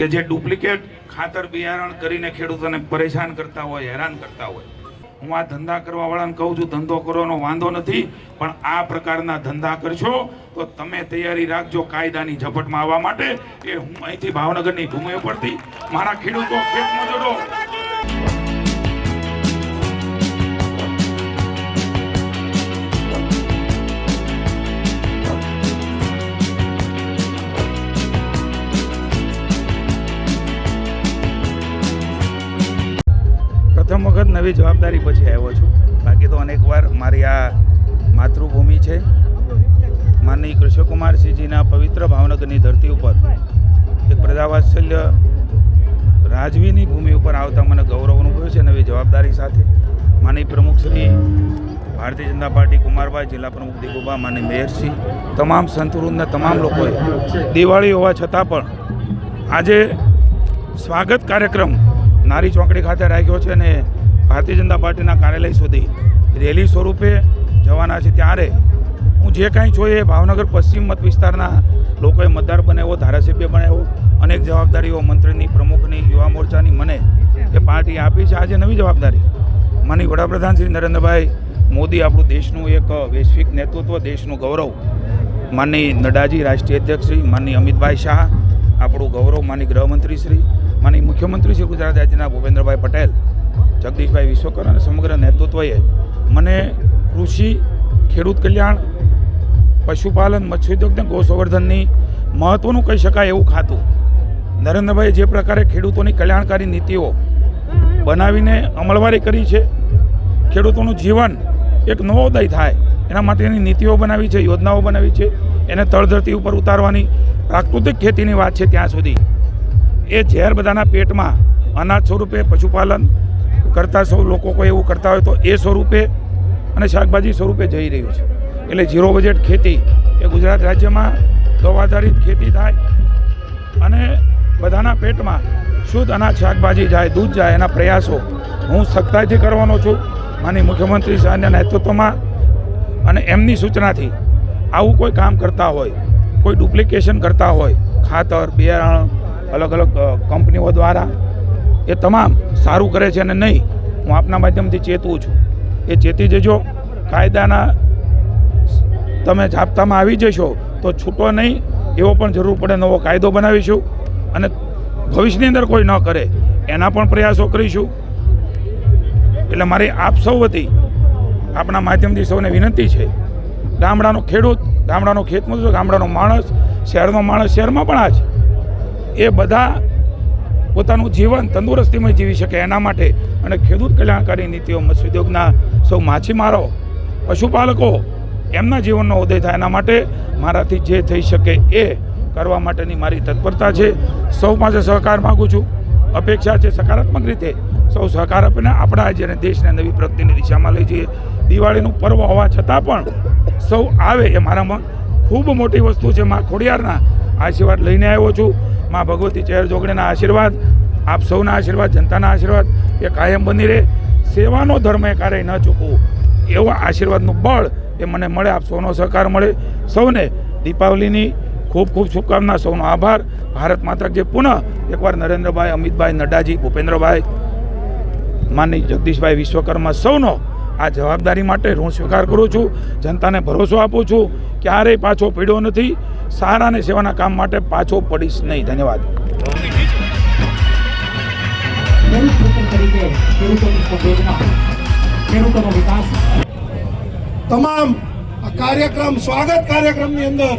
કે જે ડુપ્લિકેટ ખાતર બિયારણ કરીને ખેડૂતોને પરેશાન કરતા હોય, હેરાન કરતા હોય. હું આ ધંધા કરવા વાળાને કહું છું, ધંધો કરવાનો વાંધો નથી, પણ આ પ્રકારના ધંધા કરશો, તો તમે તૈયારી રાખજો કાયદાની ઝપટમાં આવવા માટે. એ હું અહીંથી ભાવનગરની ભૂમિ ઉપરથી. મારા ખેડૂતો, ખેત મજૂરો. પ્રથમ જવાબદારી પછી આવ્યો છું. બાકી તો અનેકવાર મારી આ માતૃભૂમિ છે. માનની કૃષ્ણકુમારસિંહજીના પવિત્ર ભાવનગરની ધરતી ઉપર એક પ્રજાવાત્સલ્ય રાજવીની ભૂમિ ઉપર આવતા મને ગૌરવ અનુભવ્યો છે નવી જવાબદારી સાથે માની પ્રમુખ શ્રી ભારતીય જનતા પાર્ટી કુમારભાઈ, જિલ્લા પ્રમુખ દિગુભા માની મેયરસિંહ તમામ સંતવૃંદના તમામ લોકોએ દિવાળી હોવા છતાં પણ આજે સ્વાગત કાર્યક્રમ નારી ચોકડી ખાતે રાખ્યો છે અને ભારતીય જનતા પાર્ટીના કાર્યાલય સુધી રેલી સ્વરૂપે જવાના છે ત્યારે હું જે કાંઈ છું એ ભાવનગર પશ્ચિમ મત વિસ્તારના લોકોએ મતદાર બનાવ્યો, ધારાસભ્ય બનાવ્યો, અનેક જવાબદારીઓ મંત્રીની, પ્રમુખની, યુવા મોરચાની મને એ પાર્ટી આપી છે. આજે નવી જવાબદારી. માની વડાપ્રધાન શ્રી નરેન્દ્રભાઈ મોદી આપણું દેશનું એક વૈશ્વિક નેતૃત્વ, દેશનું ગૌરવ. માનની નડાજી રાષ્ટ્રીય અધ્યક્ષ શ્રી માનની અમિતભાઈ શાહ, આપણું ગૌરવ માની ગૃહમંત્રી શ્રી માની મુખ્યમંત્રી શ્રી ગુજરાત રાજ્યના ભૂપેન્દ્રભાઈ પટેલ જગદીશભાઈ વિશ્વકર અને સમગ્ર નેતૃત્વએ મને કૃષિ, ખેડૂત કલ્યાણ, પશુપાલન મત્સ્યોદ્યોગ અને ગૌસંવર્ધનની મહત્ત્વનું કહી શકાય એવું ખાતું. નરેન્દ્રભાઈએ જે પ્રકારે ખેડૂતોની કલ્યાણકારી નીતિઓ બનાવીને અમલવારી કરી છે, ખેડૂતોનું જીવન એક નવોદય થાય, એના માટેની નીતિઓ બનાવી છે, યોજનાઓ બનાવી છે, એને તળધરતી ઉપર ઉતારવાની પ્રાકૃતિક ખેતીની વાત છે ત્યાં સુધી. એ ઝેર બધાના પેટમાં અનાજ સ્વરૂપે પશુપાલન કરતા સૌ લોકો કોઈ એવું કરતા હોય તો એ સ્વરૂપે અને શાકભાજી સ્વરૂપે જઈ રહ્યું છે. એટલે ઝીરો બજેટ ખેતી એ ગુજરાત રાજ્યમાં ગૌ આધારિત ખેતી થાય અને બધાના પેટમાં શુદ્ધ અનાજ શાકભાજી જાય, દૂધ જાય એના પ્રયાસો હું સખ્તાઈથી કરવાનો છું. માની મુખ્યમંત્રી સાહેબના નેતૃત્વમાં અને એમની સૂચનાથી આવું કોઈ કામ કરતા હોય, કોઈ ડુપ્લિકેશન કરતા હોય, ખાતર, બિયારણ, અલગ અલગ કંપનીઓ દ્વારા એ તમામ સારું કરે છે અને નહીં, હું આપના માધ્યમથી ચેતવું છું. એ ચેતી જજો. કાયદાના તમે જાપ્તામાં આવી જશો તો છૂટો નહીં, એવો પણ જરૂર પડે નવો કાયદો બનાવીશું અને ભવિષ્યની અંદર કોઈ ન કરે, એના પણ પ્રયાસો કરીશું. એટલે મારી આપ સૌ વતી આપણા માધ્યમથી સૌને વિનંતી છે, ગામડાનો ખેડૂત, ગામડાનો ખેતમજૂર, ગામડાનો માણસ, શહેરનો માણસ, શહેરમાં પણ આ છે એ બધા પોતાનું જીવન તંદુરસ્તીમાં જીવી શકે એના માટે અને ખેડૂત કલ્યાણકારી નીતિઓ મત્સ્યોદ્યોગના સૌ માછીમારો, પશુપાલકો, એમના જીવનનો ઉદય થાય એના માટે મારાથી જે થઈ શકે એ કરવા માટેની મારી તત્પરતા છે. સૌ પાસે સહકાર માગું છું. અપેક્ષા છે સકારાત્મક રીતે સૌ સહકાર આપીને આપણા અને દેશને નવી પ્રગતિની દિશામાં લઈ જઈએ. દિવાળીનું પર્વ હોવા છતાં પણ સૌ આવે એ મારામાં ખૂબ મોટી વસ્તુ છે. મા ખોડિયારના આશીર્વાદ લઈને આવ્યો છું. મા ભગવતી ચહેર જોગણીના આશીર્વાદ, આપ સૌના આશીર્વાદ, જનતાના આશીર્વાદ, એ કાયમ બની રહે. સેવાનો ધર્મ એ ક્યારેય ન ચૂકવું. એવા આશીર્વાદનું બળ એ મને મળે, આપ સૌનો સહકાર મળે. સૌને દીપાવલીની ખૂબ ખૂબ શુભકામના, સૌનો આભાર. ભારત માતા જે પુનઃ એકવાર નરેન્દ્રભાઈ, અમિતભાઈ, નડ્ડાજી, ભૂપેન્દ્રભાઈ માની જગદીશભાઈ વિશ્વકર્મા સૌનો આ જવાબદારી માટે હું સ્વીકાર કરું છું. જનતાને ભરોસો આપું છું. ક્યારેય પાછો પીડ્યો નથી. સારા અને સેવાના કામ માટે પાછો પડીશ નહીં. ધન્યવાદ. તમામ કાર્યક્રમ, સ્વાગત કાર્યક્રમની અંદર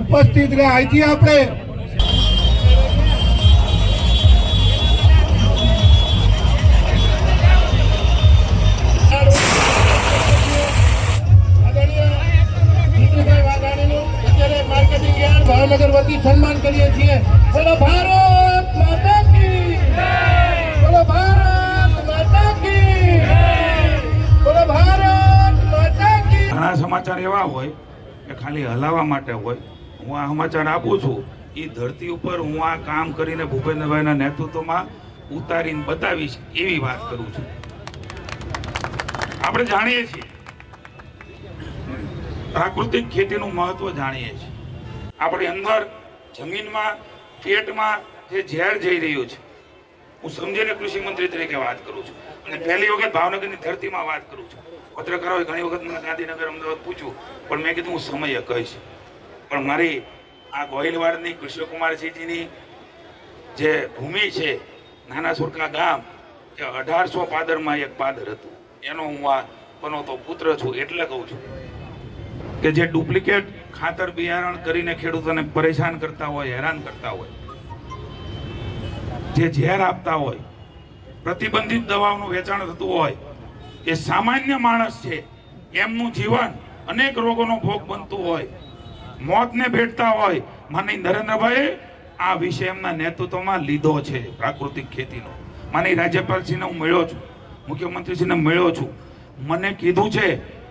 ઉપસ્થિત રહ્યા. અહીંથી આપણે સમાચાર એવા હોય કે ખાલી હલાવવા માટે હોય, હું આ સમાચાર આપું છું. એ ધરતી ઉપર હું આ કામ કરીને ભૂપેન્દ્રભાઈના નેતૃત્વમાં ઉતારીને બતાવીશ એવી વાત કરું છું. આપણે જાણીએ છીએ. પ્રાકૃતિક ખેતીનું મહત્વ જાણીએ છીએ. આપણી અંદર જમીનમાં, પેટમાં જે ઝેર જઈ રહ્યું છે હું સમજીને કૃષિ મંત્રી તરીકે વાત કરું છું. અને પહેલી વખત ભાવનગરની ધરતીમાં વાત કરું છું. પત્રકારોએ ઘણી વખત મને ગાંધીનગર, અમદાવાદ પૂછ્યું, પણ મેં કીધું, હું સમય કહીશ. પણ મારી આ ગોહિલવાડની કૃષ્ણકુમારસિંહજીની જે ભૂમિ છે નાના સુરકા ગામ, કે અઢારસો પાદરમાં એક પાદર હતું, એનો હું આ પનોતો પુત્ર છું એટલે કહું છું કે જે ડુપ્લિકેટ ખાતર બિયારણ કરીને ખેડૂતોને પરેશાન કરતા હોય, હેરાન કરતા હોય જે ઝેર આપતા હોય, પ્રતિબંધિત દવાઓનું વેચાણ થતું હોય, એ સામાન્ય માણસ છે. એમનું જીવન અનેક રોગોનો ભોગ બનતું હોય, મોતને ભેટતા હોય. માની નરેન્દ્રભાઈ આ વિષય એમના નેતૃત્વમાં લીધો છે પ્રાકૃતિક ખેતીનો. માની રાજ્યપાલશ્રીને હું મળ્યો છું, મુખ્યમંત્રીશ્રીને મળ્યો છું. મને કીધું છે,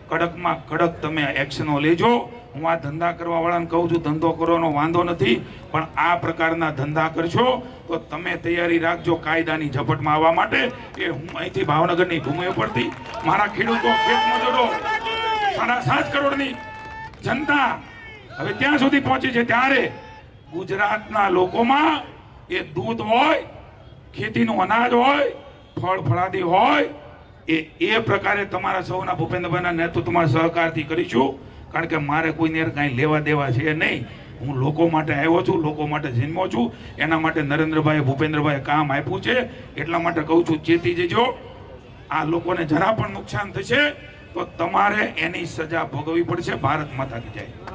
કડકમાં કડક તમે એક્શનો લેજો હું આ ધંધા કરવા વાળાને કહું છું, ધંધો કરવાનો વાંધો નથી, પણ આ પ્રકારના ધંધા કરશો, તો તમે તૈયારી રાખજો કાયદાની ઝપટમાં આવવા માટે. એ હું અહીંથી ભાવનગરની ભૂમિ ઉપરથી મારા ખેડૂતો ખેત મજૂરો, સાડા સાત કરોડની જનતા હવે ત્યાં સુધી પહોંચી છે. ત્યારે ગુજરાતના લોકોમાં એ દૂધ હોય, ખેતીનું અનાજ હોય, ફળ ફળાદી હોય, એ એ પ્રકારે તમારા સૌના ભૂપેન્દ્રભાઈના નેતૃત્વમાં સહકારથી કરીશું. કારણ કે મારે કોઈને કાંઈ લેવા દેવા છે નહીં. હું લોકો માટે આવ્યો છું, લોકો માટે જન્મો છું. એના માટે નરેન્દ્રભાઈ ભૂપેન્દ્રભાઈ કામ આપ્યું છે. એટલા માટે કહું છું ચેતી જજો આ લોકોને જરા પણ નુકસાન થશે, તો તમારે એની સજા ભોગવવી પડશે, ભારત માતા કી જય.